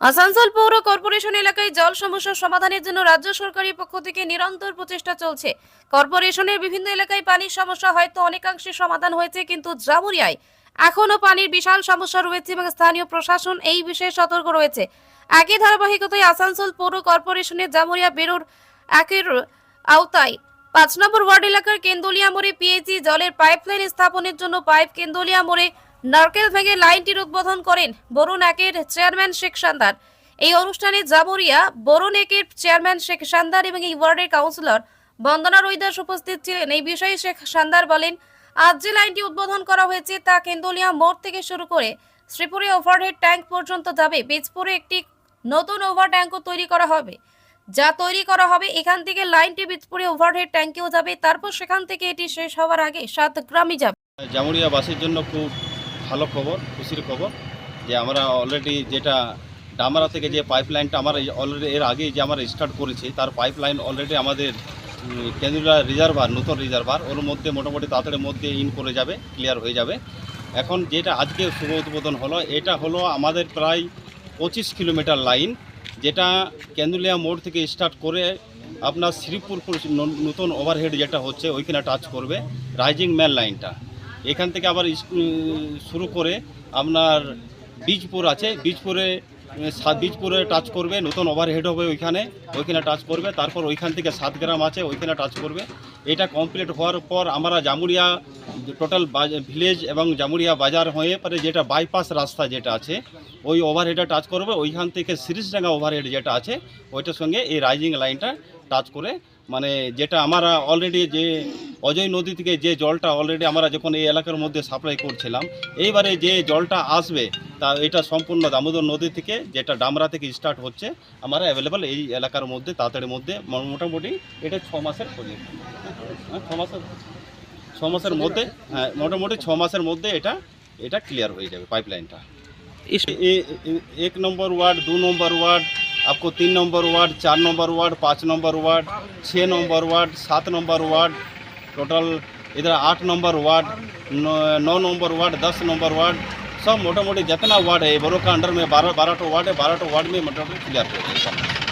আসানসোল পৌর কর্পোরেশন এলাকায় জল সমস্যার সমাধানের জন্য রাজ্য সরকারের পক্ষ থেকে নিরন্তর প্রচেষ্টা চলছে। কর্পোরেশনের বিভিন্ন এলাকায় পানির সমস্যা হয়তো অনেকাংশে সমাধান হয়েছে, কিন্তু জামুরিয়ায় এখনও পানির বিশাল সমস্যা রয়েছে এবং স্থানীয় প্রশাসন এই বিষয়ে সতর্ক রয়েছে। একই ধারাবাহিকতায় আসানসোল পৌর কর্পোরেশনের জামুরিয়া বেরোর একের আওতায় পাঁচ নম্বর ওয়ার্ড এলাকার কেন্দলিয়া মোড়ে পিএইচি জলের পাইপলাইন স্থাপনের জন্য পাইপ কেন্দলিয়া মোড়ে নারকেল ভেঙে লাইনটির উদ্বোধন করেন বরুণ একের চেয়ারম্যান শেখ সান্দার। এই অনুষ্ঠানে জামুরিয়া বরুণ একের চেয়ারম্যান শেখ সান্দার এবং এই ওয়ার্ডের কাউন্সিলর বন্দনা রৈদাস উপস্থিত ছিলেন। এই বিষয়ে শেখ সান্দার বলেন, আজ যে লাইনটি উদ্বোধন করা হয়েছে তা কেন্দলিয়া মোড় থেকে শুরু করে শ্রীপুরে ওভারহেড ট্যাঙ্ক পর্যন্ত যাবে। বীজপুরে একটি নতুন ওভার ট্যাঙ্কও তৈরি করা হবে। যা তৈরি করা হবে, এখান থেকে লাইনটি বীজপুরে ওভারহেড ট্যাঙ্কেও যাবে। তারপর সেখান থেকে এটি শেষ হওয়ার আগে সাত গ্রামে যাবে। জামুরিয়াবাসীর জন্য খুব ভালো খবর, খুশির খবর যে আমরা অলরেডি যেটা ডামারা থেকে যে পাইপলাইনটা আমরা অলরেডি এর আগেই যে আমরা স্টার্ট করেছি, তার পাইপলাইন অলরেডি আমাদের কেন্দ্রীয় রিজার্ভার নতুন রিজার্ভার ওর মধ্যে মোটামুটি তাড়াতাড়ির মধ্যে ইন করে যাবে ক্লিয়ার হয়ে যাবে। এখন যেটা আজকে শুভ উদ্বোধন হলো, এটা হলো আমাদের প্রায় পঁচিশ কিলোমিটার লাইন যেটা কেন্দুলিয়া মোড় থেকে স্টার্ট করে আপনার শ্রীপুরপুর নতুন ওভারহেড যেটা হচ্ছে, ওইখানে টাচ করবে রাইজিং ম্যান লাইনটা এখান থেকে আবার শুরু করে আপনার বীজপুর আছে। বীজপুরে বীজপুরে টাচ করবে, নতুন ওভারহেড হবে ওইখানে ওইখানে টাচ করবে, তারপর ওইখান থেকে সাত গ্রাম আছে, ওইখানে টাচ করবে। এটা কমপ্লিট হওয়ার পর আমরা জামুরিয়া টোটাল ভিলেজ এবং জামুরিয়া বাজার হয়ে পরে যেটা বাইপাস রাস্তা যেটা আছে, ওই ওভারহেডে টাচ করবে। ওইখান থেকে সিরিজডাঙ্গা ওভারহেড যেটা আছে, ওইটার সঙ্গে এই রাইজিং লাইনটা টাচ করে মানে যেটা আমরা অলরেডি যে অজয় নদী থেকে যে জলটা অলরেডি আমরা যখন এই এলাকার মধ্যে সাপ্লাই করছিলাম এইবারে যে জলটা আসবে তা এটা সম্পূর্ণ দামোদর নদী থেকে যেটা ডামরা থেকে স্টার্ট হচ্ছে আমরা অ্যাভেলেবল এই এলাকার মধ্যে তাড়াতাড়ির মধ্যে ম- মোটামুটি এটা ছ মাসের প্রজেক্ট হ্যাঁ ছ মাসের ছ মাসের মধ্যে হ্যাঁ মোটামুটি ছ মাসের মধ্যে এটা এটা ক্লিয়ার হয়ে যাবে পাইপলাইনটা ए- ए- एक नंबर वार्ड दो नंबर वार्ड आपको तीन नंबर वार्ड चार नंबर वार्ड पाँच नंबर वार्ड छः नंबर वार्ड सात नंबर वार्ड टोटल इधर आठ नंबर वार्ड, नौ- नंबर वार्ड, दस नंबर वार्ड, सब मोटा मोटी जितना वार्ड है बरो का अंडर में बारह बारह टो वार्ड है, बारह टो वार्ड में मोटा मोटी क्लियर